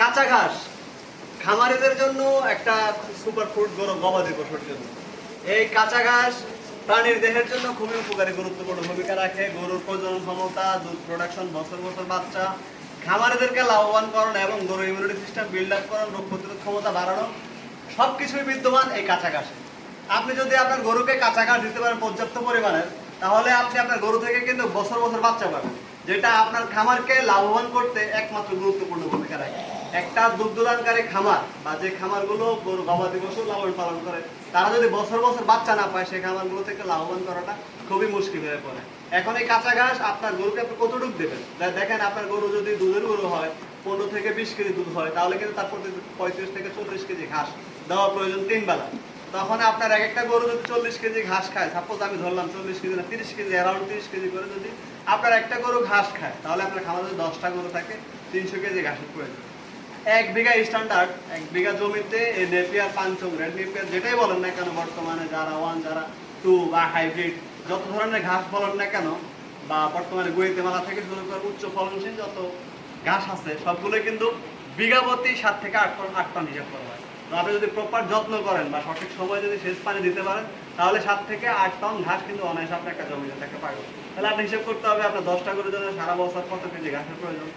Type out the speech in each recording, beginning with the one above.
কাঁচা ঘাস। খামারিদের জন্য একটা সুপার ফুড গরম গবাদি পশুর জন্য। এই কাঁচা ঘাস প্রাণীর দেহের জন্য খুবই উপকারী, গুরুত্বপূর্ণ ভূমিকা রাখে। গরুর প্রজনন ক্ষমতা, দুধ প্রোডাকশন বছর বছর বাচ্চা। খামারিদেরকে লাভবান করণ এবং গরুর ইমিউনিটি সিস্টেম বিল্ড আপ করণ, রোগ প্রতিরোধ ক্ষমতা বাড়ানো সব কিছুই বিদ্যমান এই কাঁচা ঘাসে। আপনি যদি আপনার গরুকে কাঁচা ঘাস দিতে পারেন পর্যাপ্ত পরিমাণের তাহলে আপনি আপনার গরু থেকে কিন্তু বছর বছর বাচ্চা পাবেন, যেটা আপনার খামারকে লাভবান করতে একমাত্র গুরুত্বপূর্ণ ভূমিকা রাখে। একটা দুগ্ধদানকারী খামার বা যে খামারগুলো গরু গবাদি পশু লালন পালন করে, তারা যদি বছর বছর বাচ্চা না পায়, সেই খামারগুলো থেকে লাভবান করাটা খুবই মুশকিল হয়ে পড়ে। এখন এই কাঁচা ঘাস আপনার গরুকে আপনি কতটুকু দেবেন? দেখেন আপনার গরু যদি দুধের গরু হয়, পনেরো থেকে বিশ কেজি দুধ হয়, তাহলে কিন্তু তার প্রতি পঁয়ত্রিশ থেকে চল্লিশ কেজি ঘাস দেওয়া প্রয়োজন তিন বেলা। তখন আপনার এক একটা গরু যদি চল্লিশ কেজি ঘাস খায় সাপোজ আমি ধরলাম চল্লিশ কেজি না, তিরিশ কেজি অ্যারাউন্ড তিরিশ কেজি করে যদি আপনার একটা গরু ঘাস খায়, তাহলে আপনার খামারে দশটা গরু থাকে, তিনশো কেজি ঘাসের প্রয়োজন। এক বিঘা স্ট্যান্ডার্ড, এক বিঘা জমিতে এই নেপিয়ার পাঞ্চম, রেড নেপিয়ার যেটাই বলেন না কেন, বর্তমানে যারা ওয়ান, যারা টু বা হাইব্রিড, যত ধরনের ঘাস বলেন না কেন, বা বর্তমানে গুয়েতে মালা থেকে শুরু করে উচ্চ ফলনশীল যত ঘাস আছে, সবগুলো কিন্তু বিঘা প্রতি সাত থেকে আট টন আট টন হিসাব করা হয়। তো আপনি যদি প্রপার যত্ন করেন বা সঠিক সময় যদি সেচ পানি দিতে পারেন, তাহলে সাত থেকে আট টন ঘাস কিন্তু অনায়াসে আপনি একটা জমিতে থেকে পাবেন তাহলে আপনি হিসেব করতে হবে, আপনার দশটা করে জন্য সারা বছর কত কেজি ঘাসের প্রয়োজন?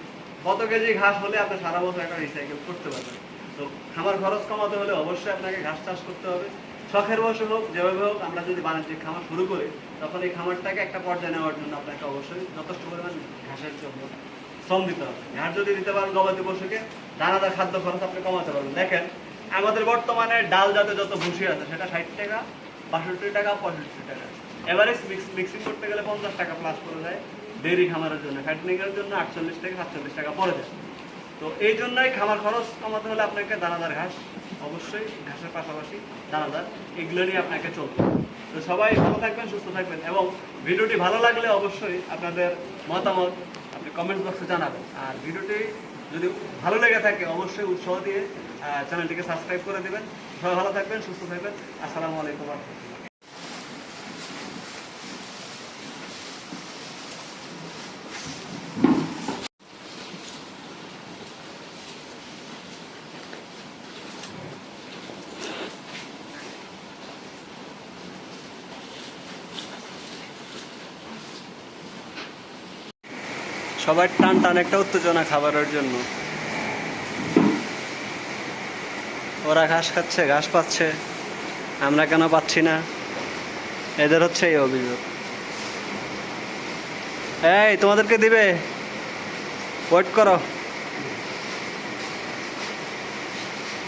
কত কেজি ঘাস হলে আপনি সারা বছর একটা রিসাইকেল করতে পারবেন? তো খামার খরচ কমাতে হলে অবশ্যই আপনাকে ঘাস চাষ করতে হবে। শখের বসে হোক, যেভাবে হোক, আমরা যদি বাণিজ্যিক খামার শুরু করি, তখন এই খামারটাকে একটা পর্যায়ে নেওয়ার জন্য আপনাকে অবশ্যই যথেষ্ট পরিমাণ ঘাসের জন্য শ্রম দিতে হবে। ঘাস যদি দিতে পারেন গবাদি পশুকে দানাদার খাদ্য খরচ আপনি কমাতে পারবেন। দেখেন, আমাদের বর্তমানে ডাল জাতীয় যত ভুসি আছে, সেটা ষাট টাকা, বাষট্টি টাকা, পঁয়ষট্টি টাকা। এভারেজ মিক্স করতে গেলে পঞ্চাশ টাকা প্লাস পড়ে যায় ডেয়ারি খামারের জন্য ফ্যাটনিংয়ের জন্য আটচল্লিশ থেকে সাতচল্লিশ টাকা পড়ে যায়। তো এই জন্যই খামার খরচ কমাতে হলে আপনাকে দানাদার ঘাস, অবশ্যই ঘাসের পাশাপাশি দানাদার, এগুলো নিয়ে আপনাকে চলতে তো সবাই ভালো থাকবেন, সুস্থ থাকবেন এবং ভিডিওটি ভালো লাগলে অবশ্যই আপনাদের মতামত আপনি কমেন্ট বক্সে জানাবেন। আর ভিডিওটি যদি ভালো লেগে থাকে, অবশ্যই উৎসাহ দিয়ে চ্যানেলটিকে সাবস্ক্রাইব করে দেবেন। সবাই ভালো থাকবেন, সুস্থ থাকবেন। আসসালামু আলাইকুম সবার টান টান একটা উত্তেজনা খাবারের জন্য। ওরা ঘাস খাচ্ছে, ঘাস পাচ্ছে, আমরা কেন পাচ্ছি না? এদের হচ্ছে এই অভিযোগ। এই, তোমাদেরকে দিবে? ওয়েট করো।